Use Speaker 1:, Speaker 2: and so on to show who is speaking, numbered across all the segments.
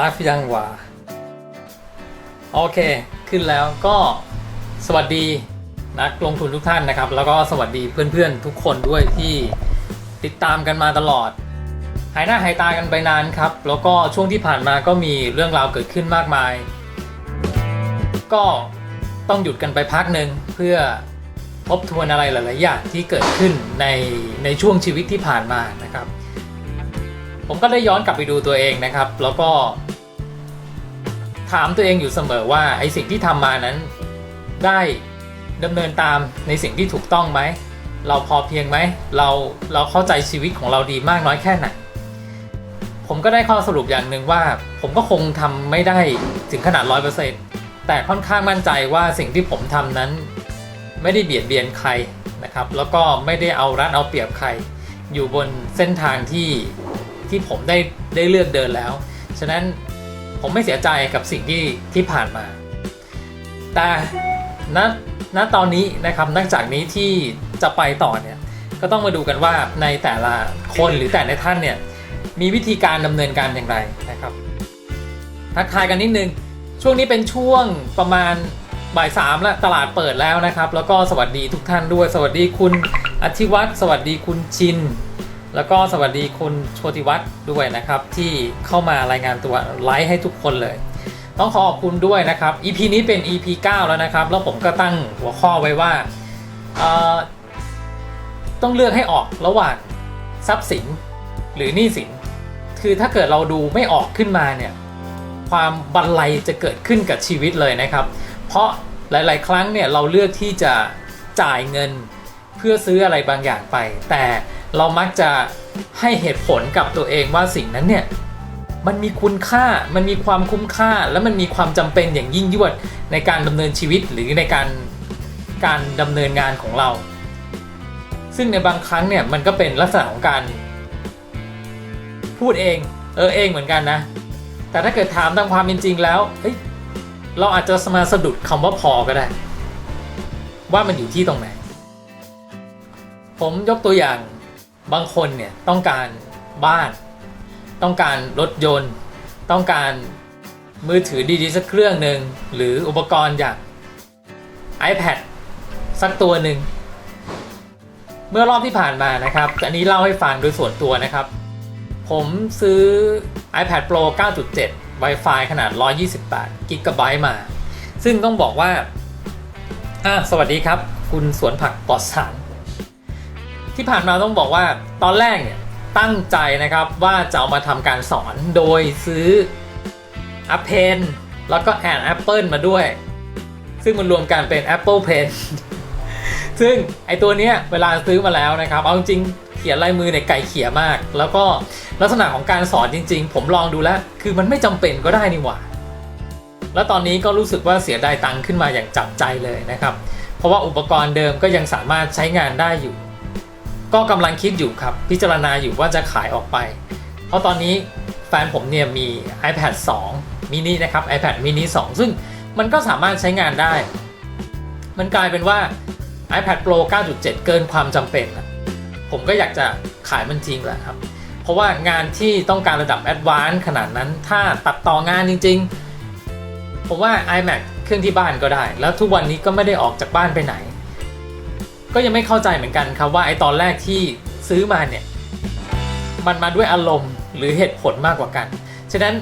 Speaker 1: ไลฟ์ยังวะโอเค ขึ้นแล้วก็สวัสดีนักลงทุนทุกท่านนะครับ แล้วก็สวัสดีเพื่อนๆทุกคนด้วยที่ติดตามกันมาตลอด หายหน้าหายตากันไปนานครับ แล้วก็ช่วงที่ผ่านมาก็มีเรื่องราวเกิดขึ้นมากมาย ก็ต้องหยุดกันไปพักหนึ่งเพื่อทบทวนอะไรหลาย ๆ อย่างที่เกิดขึ้นในในช่วงชีวิตที่ผ่านมานะครับ ผมก็ได้ย้อนกลับไปดูตัวเองนะครับ แล้วก็ ถามตัวเองอยู่เสมอว่าไอสิ่งที่ทำมานั้น ได้ดำเนินตามในสิ่งที่ถูกต้องไหม เราพอเพียงไหม เราเราเข้าใจชีวิตของเราดีมากน้อยแค่ไหน ผมก็ได้ข้อสรุปอย่างหนึ่งว่า ผมก็คงทำไม่ได้ถึงขนาดร้อยเปอร์เซ็นต์แต่ค่อนข้างมั่นใจว่าสิ่งที่ผมทำนั้น ไม่ได้เบียดเบียนใครนะครับ แล้วก็ไม่ได้เอารัดเอาเปรียบใคร อยู่บนเส้นทางที่ที่ผมได้ได้เลือกเดินแล้ว ฉะนั้น ผมไม่เสียใจกับสิ่งที่ที่ผ่านมา แต่ณณตอนนี้นะครับนักจากนี้ที่จะไปต่อเนี่ยก็ต้องมาดูกันว่าในแต่ละคนหรือแต่ละท่านเนี่ยมีวิธีการดำเนินการอย่างไรนะครับทักทายกันนิดนึง ช่วงนี้เป็นช่วงประมาณบ่ายสามแล้วตลาดเปิดแล้วนะครับ แล้วก็สวัสดีทุกท่านด้วย สวัสดีคุณอธิวัตรสวัสดีคุณชิน แล้วก็สวัสดีคุณโชติวัฒน์ด้วยนะครับ ที่เข้ามารายงานตัวไลฟ์ให้ทุกคนเลย ต้องขอขอบคุณด้วยนะครับ EP นี้เป็น EP 9 แล้วนะครับ แล้วผมก็ตั้งหัวข้อไว้ว่าต้องเลือกให้ออกระหว่างทรัพย์สินหรือหนี้สิน คือถ้าเกิดเราดูไม่ออกขึ้นมาเนี่ยความบันไลจะเกิดขึ้นกับชีวิตเลยนะครับ เพราะหลาย ๆ ครั้งเนี่ยเราเลือกที่จะจ่ายเงินเพื่อซื้ออะไรบางอย่างไป แต่ เรามักจะให้เหตุผลกับตัวเองว่าสิ่งนั้นเนี่ยมันมีคุณค่า มันมีความคุ้มค่า และมันมีความจำเป็นอย่างยิ่งยวดในการดำเนินชีวิตหรือในการการดำเนินงานของเรา ซึ่งในบางครั้งเนี่ยมันก็เป็นลักษณะของการ พูดเองเออเองเหมือนกันนะ แต่ถ้าเกิดถามตามความเป็นจริงแล้วเฮ้ยเราอาจจะมาสะดุดคำว่าพอก็ได้ ว่ามันอยู่ที่ตรงไหน ผมยกตัวอย่าง บางคนเนี่ยต้องการบ้าน ต้องการรถยนต์ ต้องการมือถือดีๆสักเครื่องหนึ่งหรืออุปกรณ์อย่าง iPad สักตัวหนึ่ง เมื่อรอบที่ผ่านมานะครับ อันนี้เล่าให้ฟังโดยส่วนตัวนะครับ ผมซื้อ iPad Pro 9.7 Wi-Fi ขนาด 128 g b มา ซึ่งต้องบอกว่าอ่าสวัสดีครับ คุณสวนผักปลอดสาร ที่ผ่านมาต้องบอกว่าตอนแรกเนี่ยตั้งใจนะครับว่าจะเอามาทำการสอนโดยซื้อ a p Pen แล้วก็แอน Apple มาด้วย ซึ่งมันรวมกันเป็น Apple Pen ซึ่งไอตัวเนี้ยเวลาซื้อมาแล้วนะครับ เอาจริงเขียนลายมือเนี่ยไก่เขียมาก แล้วก็ลักษณะของการสอนจริง ๆ ผมลองดูแล้ว คือมันไม่จำเป็นก็ได้นี่หว่า แล้วตอนนี้ก็รู้สึกว่าเสียดายตังค์ขึ้นมาอย่างจับใจเลยนะครับ เพราะว่าอุปกรณ์เดิมก็ยังสามารถใช้งานได้อยู่ ก็กำลังคิดอยู่ครับ พิจารณาอยู่ว่าจะขายออกไป เพราะตอนนี้แฟนผมเนี่ยมี iPad 2 mini นะครับ iPad mini 2 ซึ่งมันก็สามารถใช้งานได้ มันกลายเป็นว่า iPad Pro 9.7 เกินความจำเป็น ผมก็อยากจะขายมันจริงแหละครับ เพราะว่างานที่ต้องการระดับ Advanced ขนาดนั้น ถ้าตัดต่องานจริง ๆ ผมว่า iMac เครื่องที่บ้านก็ได้ แล้วทุกวันนี้ก็ไม่ได้ออกจากบ้านไปไหน ก็ยังไม่เข้าใจเหมือนกันครับว่าไอตอนแรกที่ซื้อมาเนี่ย มันมาด้วยอารมณ์หรือเหตุผลมากกว่ากัน ฉะนั้น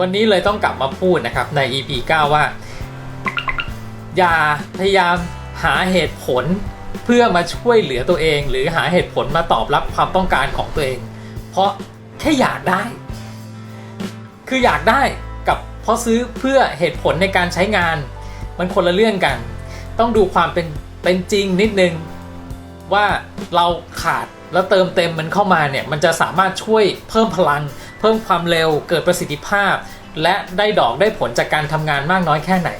Speaker 1: วันนี้เลยต้องกลับมาพูดนะครับใน EP 9 ว่า อย่าพยายามหาเหตุผลเพื่อมาช่วยเหลือตัวเอง หรือหาเหตุผลมาตอบรับความต้องการของตัวเอง เพราะแค่อยากได้ คืออยากได้กับเพราะซื้อเพื่อเหตุผลในการใช้งาน มันคนละเรื่องกัน ต้องดูความเป็น เป็นจริงนิดนึงว่าเราขาดแล้วเติมเต็มมันเข้ามาเนี่ย มันจะสามารถช่วยเพิ่มพลัง เพิ่มความเร็วเกิดประสิทธิภาพ และได้ดอกได้ผลจากการทำงานมากน้อยแค่ไหน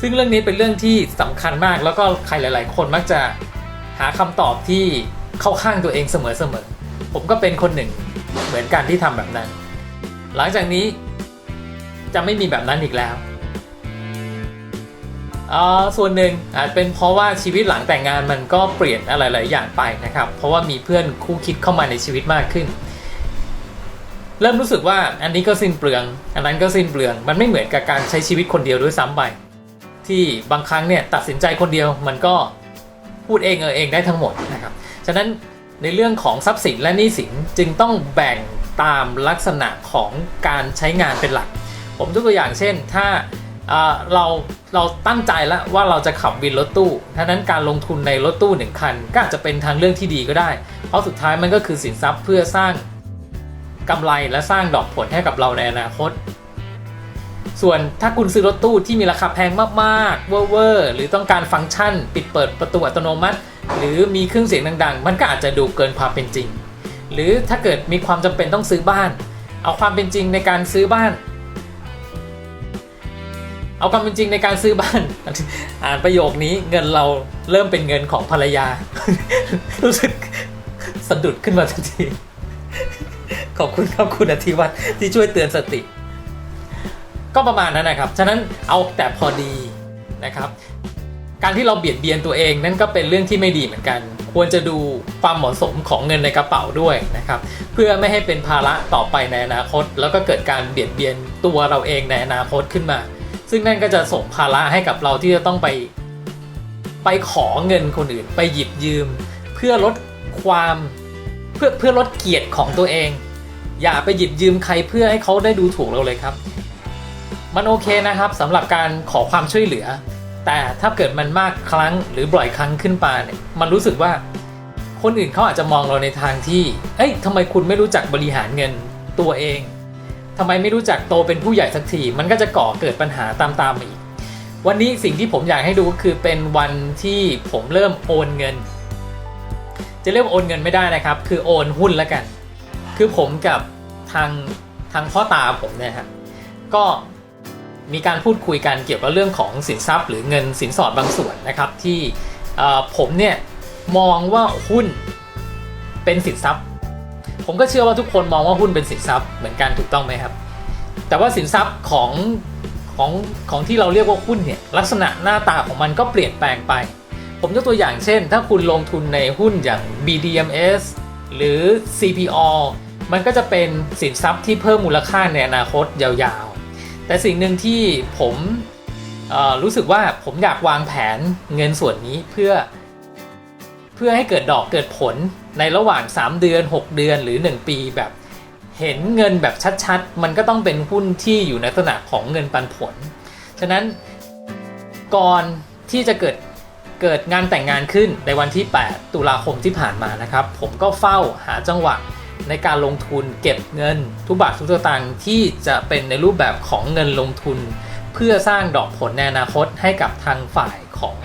Speaker 1: ซึ่งเรื่องนี้เป็นเรื่องที่สำคัญมากแล้วก็ใครหลาย ๆ คนมักจะหาคำตอบที่เข้าข้างตัวเองเสมอๆผมก็เป็นคนหนึ่งเหมือนกันที่ทำแบบนั้น หลังจากนี้จะไม่มีแบบนั้นอีกแล้ว อ่าส่วนหนึ่งอาจเป็นเพราะว่าชีวิตหลังแต่งงานมันก็เปลี่ยนอะไรหลายอย่างไปนะครับ เพราะว่ามีเพื่อนคู่คิดเข้ามาในชีวิตมากขึ้น เริ่มรู้สึกว่าอันนี้ก็สิ้นเปลือง อันนั้นก็สิ้นเปลือง มันไม่เหมือนกับการใช้ชีวิตคนเดียวด้วยซ้ำไปที่บางครั้งเนี่ยตัดสินใจคนเดียวมันก็พูดเองเออเองได้ทั้งหมดนะครับ ฉะนั้นในเรื่องของทรัพย์สินและหนี้สินจึงต้องแบ่งตามลักษณะของการใช้งานเป็นหลัก ผมยกตัวอย่างเช่น ถ้าเอ่อเรา เราตั้งใจแล้วว่าเราจะขับวินรถตู้ท่านั้นการลงทุนในรถตู้หนึ่งคันก็อาจจะเป็นทางเรื่องที่ดีก็ได้ เพราะสุดท้ายมันก็คือสินทรัพย์เพื่อสร้างกำไรและสร้างดอกผลให้กับเราในอนาคต ส่วนถ้าคุณซื้อรถตู้ที่มีราคาแพงมากๆ เวอร์ๆหรือต้องการฟังก์ชัน ปิดเปิดประตูอัตโนมัติ หรือมีเครื่องเสียงดังๆ มันก็อาจจะดูเกินความเป็นจริง หรือถ้าเกิดมีความจำเป็นต้องซื้อบ้าน เอาความเป็นจริงในการซื้อบ้าน เอาความเป็นจริงในการซื้อบ้าน อ่านประโยคนี้เงินเราเริ่มเป็นเงินของภรรยา รู้สึกสะดุดขึ้นมาทันทีขอบคุณครับคุณอธิวัตรที่ช่วยเตือนสติ ก็ประมาณนั้นนะครับ ฉะนั้นเอาแต่พอดีนะครับ การที่เราเบียดเบียนตัวเองนั่นก็เป็นเรื่องที่ไม่ดีเหมือนกัน ควรจะดูความเหมาะสมของเงินในกระเป๋าด้วยนะครับ เพื่อไม่ให้เป็นภาระต่อไปในอนาคต แล้วก็เกิดการเบียดเบียนตัวเราเองในอนาคตขึ้นมา ซึ่งนั่นก็จะส่งภาระให้กับเราที่จะต้องไป ไปขอเงินคนอื่น ไปหยิบยืม เพื่อลดความเพื่อเพื่อลดเกียรติของตัวเอง อย่าไปหยิบยืมใครเพื่อให้เขาได้ดูถูกเราเลยครับ มันโอเคนะครับสำหรับการขอความช่วยเหลือ แต่ถ้าเกิดมันมากครั้งหรือบ่อยครั้งขึ้นไปเนี่ยมันรู้สึกว่าคนอื่นเขาอาจจะมองเราในทางที่ เอ้ยทำไมคุณไม่รู้จักบริหารเงินตัวเอง ทำไมไม่รู้จักโตเป็นผู้ใหญ่สักที มันก็จะก่อเกิดปัญหาตามๆมาอีก วันนี้สิ่งที่ผมอยากให้ดูก็คือเป็นวันที่ผมเริ่มโอนเงิน จะเรียกว่าโอนเงินไม่ได้นะครับ คือโอนหุ้นแล้วกัน คือผมกับทางทางพ่อตาผมเนี่ยครับก็มีการพูดคุยกันเกี่ยวกับเรื่องของสินทรัพย์ หรือเงินสินสอดบางส่วนนะครับที่ผมเนี่ยมองว่าหุ้นเป็นสินทรัพย์ ผมก็เชื่อว่าทุกคนมองว่าหุ้นเป็นสินทรัพย์เหมือนกันถูกต้องไหมครับ แต่ว่าสินทรัพย์ของของของที่เราเรียกว่าหุ้นเนี่ยลักษณะหน้าตาของมันก็เปลี่ยนแปลงไป ผมยกตัวอย่างเช่น ถ้าคุณลงทุนในหุ้นอย่าง BDMs หรือ CPO มันก็จะเป็นสินทรัพย์ที่เพิ่มมูลค่าในอนาคตยาวๆ แต่สิ่งหนึ่งที่ผมรู้สึกว่าผมอยากวางแผนเงินส่วนนี้เพื่อ เพื่อให้เกิดดอกเกิดผล ในระหว่าง 3 เดือน 6 เดือนหรือ 1 ปีแบบเห็นเงินแบบชัดๆ มันก็ต้องเป็นหุ้นที่อยู่ในลักษณะของเงินปันผล ฉะนั้นก่อนที่จะเกิดเกิดงานแต่งงานขึ้นในวันที่ 8 ตุลาคมที่ผ่านมานะครับ ผมก็เฝ้าหาจังหวะในการลงทุนเก็บเงิน ทุกบาททุกสตางค์ที่จะเป็นในรูปแบบของเงินลงทุน เพื่อสร้างดอกผลในอนาคตให้กับทางฝ่ายของ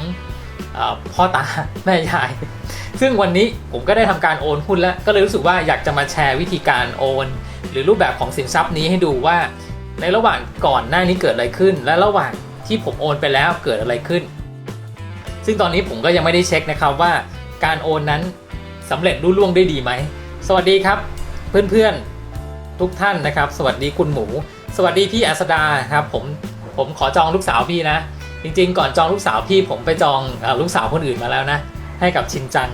Speaker 1: พ่อตาแม่ยาย ซึ่งวันนี้ผมก็ได้ทำการโอนหุ้นแล้ว ก็เลยรู้สึกว่าอยากจะมาแชร์วิธีการโอน หรือรูปแบบของสินทรัพย์นี้ให้ดูว่า ในระหว่างก่อนหน้านี้เกิดอะไรขึ้น และระหว่างที่ผมโอนไปแล้วเกิดอะไรขึ้น ซึ่งตอนนี้ผมก็ยังไม่ได้เช็คนะครับว่าการโอนนั้นสำเร็จรุ่ล่วงได้ดีไหม สวัสดีครับ เพื่อนๆทุกท่านนะครับ สวัสดีคุณหมู สวัสดีพี่อัสดาครับผมผมขอจองลูกสาวพี่นะ จริงๆ ก่อนจองลูกสาวพี่ผมไปจองอลูกสาวคนอื่นมาแล้วนะ ให้กับชินจัง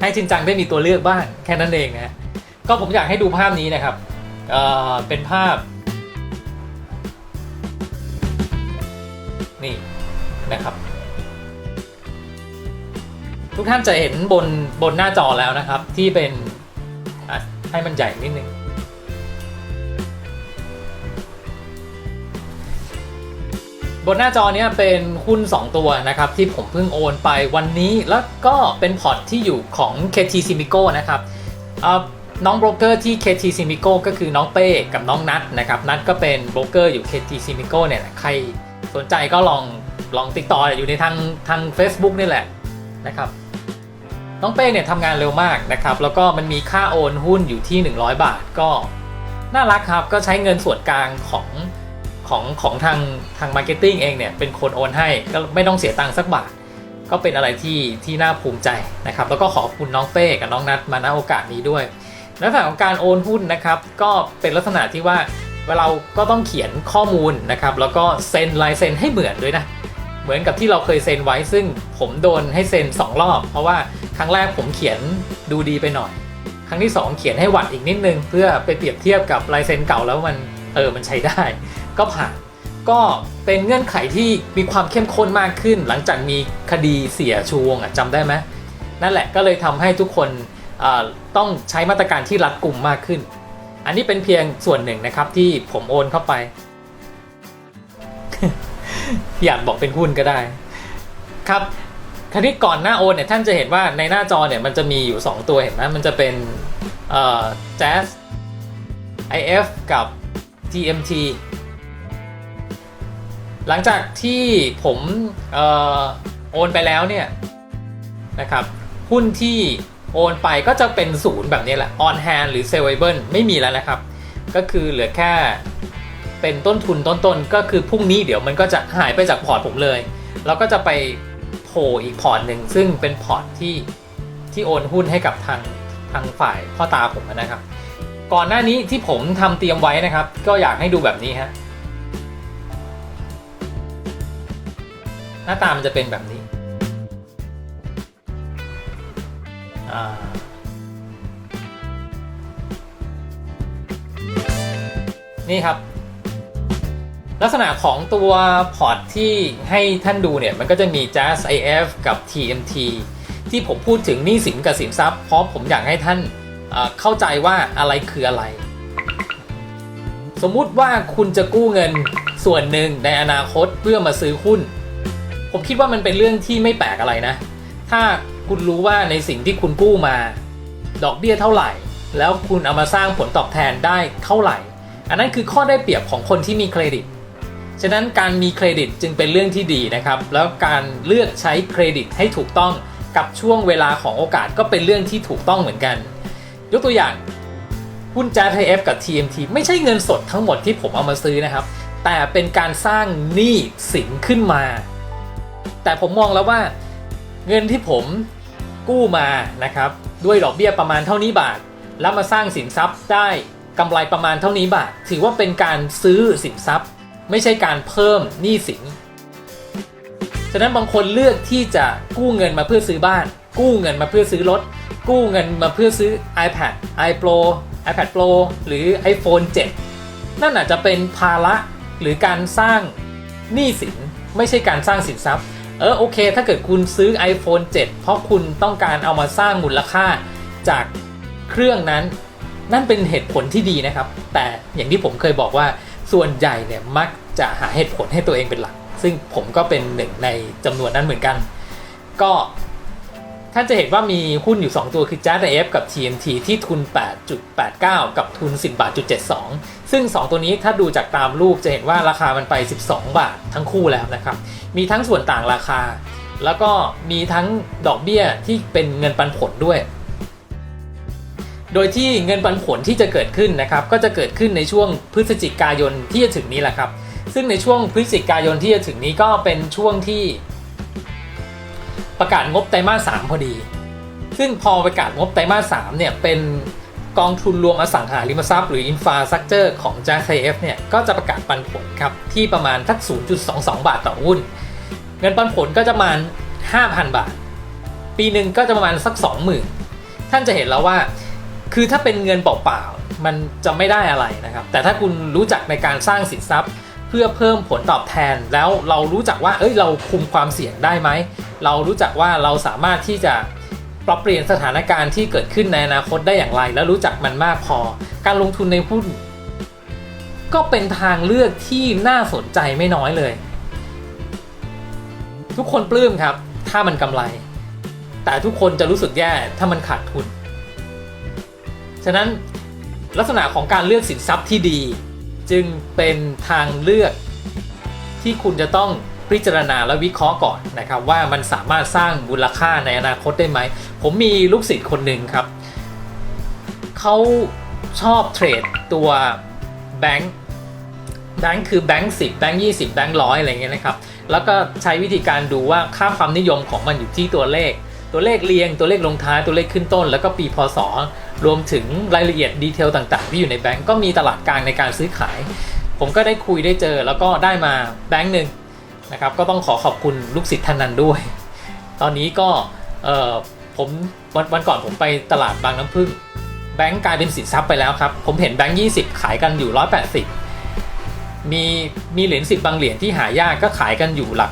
Speaker 1: ให้ชินจังได้มีตัวเลือกบ้างแค่นั้นเองนะก็ผมอยากให้ดูภาพนี้นะครับเเป็นภาพ นี่นะครับ ทุกท่านจะเห็นบนบนหน้าจอแล้วนะครับ ที่เป็นให้มันใหญ่นิดนึง บนหน้าจอเนี้ยเป็นหุ้น 2 ตัวนะครับ ที่ผมเพิ่งโอนไปวันนี้แล้วก็เป็นพอร์ตที่อยู่ของ KT s i m i c o นะครับน้องโบรกเกอร์ที่ KT s i m i c o ก็คือน้องเป้กับน้องนัทนะครับ นัทก็เป็นโบรกเกอร์อยู่ KT s i m i c o เนี่ยใครสนใจก็ลองลองติดต่ออยู่ในทางทาง Facebook นี่แหละนะครับน้องเป้เนี่ยทำงานเร็วมากนะครับ แล้วก็มันมีค่าโอนหุ้นอยู่ที่ 100 บาทก็น่ารักครับ ก็ใช้เงินส่วนกลางของ ของของทางทางมาร์เก็ตติ้งเองเนี่ยเป็นคนโอนให้ก็ไม่ต้องเสียตังค์สักบาท ก็เป็นอะไรที่ที่น่าภูมิใจนะครับ แล้วก็ขอบคุณน้องเป้กับน้องนัทมาณโอกาสนี้ด้วยลักษณะของการโอนหุ้นนะครับก็เป็นลักษณะที่ว่าเราก็ต้องเขียนข้อมูลนะครับแล้วก็เซ็นลายเซ็นให้เหมือนด้วยนะเหมือนกับที่เราเคยเซ็นไว้ซึ่งผมโดนให้เซ็น 2 รอบ เพราะว่าครั้งแรกผมเขียนดูดีไปหน่อย ครั้งที่ 2 เขียนให้หวัดอีกนิดนึง เพื่อไปเปรียบเทียบกับลายเซ็นเก่าแล้วมันเออมันใช้ได้ ก็ผ่าน ก็เป็นเงื่อนไขที่มีความเข้มข้นมากขึ้น หลังจากมีคดีเสียชูวงอะจำได้ไหมนั่นแหละก็เลยทำให้ทุกคนต้องใช้มาตรการที่รัดกลุ่มมากขึ้น อันนี้เป็นเพียงส่วนหนึ่งนะครับที่ผมโอนเข้าไป อยากบอกเป็นหุ้นก็ได้ ครับคราวนี้ก่อนหน้าโอนเนี่ยท่านจะเห็นว่าในหน้าจอเนี่ยมันจะมีอยู่ 2 ตัวเห็นไหมมันจะเป็นเอ่อ Jazz IF กับ TMT หลังจากที่ผมออโอนไปแล้วเนี่ยนะครับหุ้นที่โอนไปก็จะเป็นศูนย์แบบนี้แหละ on hand หรือ sellable ไม่มีแล้วนะครับ ก็คือเหลือแค่เป็นต้นทุนต้นๆ ก็คือพรุ่งนี้เดี๋ยวมันก็จะหายไปจากพอร์ตผมเลย แล้วก็จะไปโผล่อีกพอร์ตหนึ่งซึ่งเป็นพอร์ตที่ที่โอนหุ้นให้กับทางทางฝ่ายพ่อตาผมนะครับ ก่อนหน้านี้ที่ผมทำเตรียมไว้นะครับ ก็อยากให้ดูแบบนี้ฮะ หน้าตามันจะเป็นแบบนี้อ่านี่ครับ ลักษณะของตัวพอร์ตที่ให้ท่านดูเนี่ย มันก็จะมี Jazz IF กับ TMT ที่ผมพูดถึงหนี้สินกับสินทรัพย์ เพราะผมอยากให้ท่านเอ่อเข้าใจว่าอะไรคืออะไร สมมุติว่าคุณจะกู้เงินส่วนหนึ่งในอนาคตเพื่อมาซื้อหุ้น ผมคิดว่ามันเป็นเรื่องที่ไม่แปลกอะไรนะ ถ้าคุณรู้ว่าในสิ่งที่คุณกู้มา ดอกเบี้ยเท่าไหร่ แล้วคุณเอามาสร้างผลตอบแทนได้เท่าไหร่ อันนั้นคือข้อได้เปรียบของคนที่มีเครดิต ฉะนั้นการมีเครดิตจึงเป็นเรื่องที่ดีนะครับ แล้วการเลือกใช้เครดิตให้ถูกต้องกับช่วงเวลาของโอกาสก็เป็นเรื่องที่ถูกต้องเหมือนกัน ยกตัวอย่างหุ้น j a z f กับ TMT ไม่ใช่เงินสดทั้งหมดที่ผมเอามาซื้อนะครับ แต่เป็นการสร้างหนี้สินขึ้นมา แต่ผมมองแล้วว่าเงินที่ผมกู้มานะครับด้วยดอกเบี้ยประมาณเท่านี้บาท แล้วมาสร้างสินทรัพย์ได้กำไรประมาณเท่านี้บาท ถือว่าเป็นการซื้อสินทรัพย์ ไม่ใช่การเพิ่มหนี้สินฉะนั้นบางคนเลือกที่จะกู้เงินมาเพื่อซื้อบ้าน กู้เงินมาเพื่อซื้อรถ กู้เงินมาเพื่อซื้อ iPad iPro iPad Pro หรือ iPhone 7 นั่นอาจจะเป็นภาระหรือการสร้างหนี้สิน ไม่ใช่การสร้างสินทรัพย์ เออโอเค ถ้าเกิดคุณซื้อ iPhone 7 เพราะคุณต้องการเอามาสร้างมูลค่าจากเครื่องนั้น นั่นเป็นเหตุผลที่ดีนะครับ แต่อย่างที่ผมเคยบอกว่าส่วนใหญ่เนี่ยมักจะหาเหตุผลให้ตัวเองเป็นหลัก ซึ่งผมก็เป็นหนึ่งในจำนวนนั้นเหมือนกัน ก็ท่านจะเห็นว่ามีหุ้นอยู่ 2 ตัวคือ Jazz F กับ TMT ที่ทุน 8.89 กับทุน 10บาท72 ซึ่ง 2 ตัวนี้ถ้าดูจากตามรูปจะเห็นว่าราคามันไป 12 บาททั้งคู่แล้วนะครับ มีทั้งส่วนต่างราคา แล้วก็มีทั้งดอกเบี้ยที่เป็นเงินปันผลด้วย โดยที่เงินปันผลที่จะเกิดขึ้นนะครับ ก็จะเกิดขึ้นในช่วงพฤศจิกายนที่จะถึงนี้แหละครับ ซึ่งในช่วงพฤศจิกายนที่จะถึงนี้ก็เป็นช่วงที่ ประกาศงบไตรมาสสามพอดี ซึ่งพอประกาศงบไตรมาสสามเนี่ยเป็น กองทุนรวมอสังหาริมทรัพย์หรือ Infrastructure ของ j a z f เนี่ยก็จะประกาศปันผลครับ ที่ประมาณทัก 0.22 บาทต่อหุ้น เงินปันผลก็จะประมาณ 5,000 บาท ปีหนึ่งก็จะประมาณสัก 20,000 ท่านจะเห็นแล้วว่า คือถ้าเป็นเงินเปล่าๆ มันจะไม่ได้อะไรนะครับ แต่ถ้าคุณรู้จักในการสร้างสินทรัพย์ เพื่อเพิ่มผลตอบแทนแล้วเรารู้จักว่าเอ้ยเราคุมความเสี่ยงได้ไหมเรารู้จักว่าเราสามารถที่จะ ปรับเปลี่ยนสถานการณ์ที่เกิดขึ้นในอนาคตได้อย่างไร แล้วรู้จักมันมากพอ การลงทุนในหุ้น ก็เป็นทางเลือกที่น่าสนใจไม่น้อยเลย ทุกคนปลื้มครับ ถ้ามันกำไร แต่ทุกคนจะรู้สึกแย่ถ้ามันขาดทุน ฉะนั้นลักษณะของการเลือกสินทรัพย์ที่ดี จึงเป็นทางเลือกที่คุณจะต้อง พิจารณาและวิเคราะห์ก่อนนะครับว่ามันสามารถสร้างมูลค่าในอนาคตได้ไหม ผมมีลูกศิษย์คนหนึ่งครับเขาชอบเทรดตัวแบงค์แบงค์คือแบงค์สิบแบงค์ยี่สิบแบงค์ร้อยอะไรเงี้ยนะครับ แล้วก็ใช้วิธีการดูว่าค่าความนิยมของมันอยู่ที่ตัวเลข ตัวเลขเรียง ตัวเลขลงท้าย ตัวเลขขึ้นต้น แล้วก็ปีพศ รวมถึงรายละเอียดดีเทลต่างๆ ที่อยู่ในแบงก์ก็มีตลาดกลางในการซื้อขาย ผมก็ได้คุยได้เจอ แล้วก็ได้มาแบงก์หนึ่ง นะครับก็ต้องขอขอบคุณลูกศิษย์ท่านนั้นด้วย ตอนนี้ก็เออผมวันวันก่อนผมไปตลาดบางน้ำพึ่ง แบงก์กลายเป็นสินทรัพย์ไปแล้วครับ ผมเห็นแบงก์20ขายกันอยู่180มีมีเหรียญ10บางเหรียญที่หายากก็ขายกันอยู่หลัก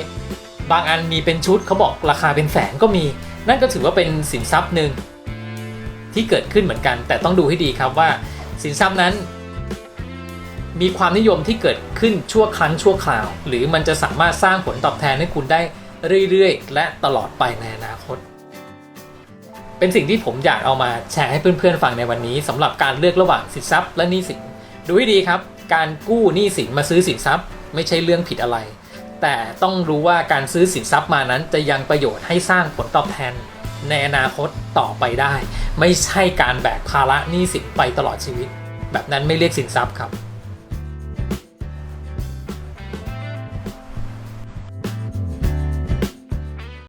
Speaker 1: 200 บางอันมีเป็นชุดเขาบอกราคาเป็นแสนก็มี นั่นก็ถือว่าเป็นสินทรัพย์หนึ่งที่เกิดขึ้นเหมือนกัน แต่ต้องดูให้ดีครับว่าสินทรัพย์นั้น มีความนิยมที่เกิดขึ้นชั่วครั้งชั่วคราว หรือมันจะสามารถสร้างผลตอบแทนให้คุณได้เรื่อยๆ และตลอดไปในอนาคต เป็นสิ่งที่ผมอยากเอามาแชร์ให้เพื่อนๆฟังในวันนี้สำหรับการเลือกระหว่างสินทรัพย์และหนี้สินดูให้ดีครับ การกู้หนี้สินมาซื้อสินทรัพย์ ไม่ใช่เรื่องผิดอะไร แต่ต้องรู้ว่าการซื้อสินทรัพย์มานั้นจะยังประโยชน์ให้สร้างผลตอบแทน ในอนาคตต่อไปได้ ไม่ใช่การแบกภาระหนี้สินไปตลอดชีวิต แบบนั้นไม่เรียกสินทรัพย์ครับ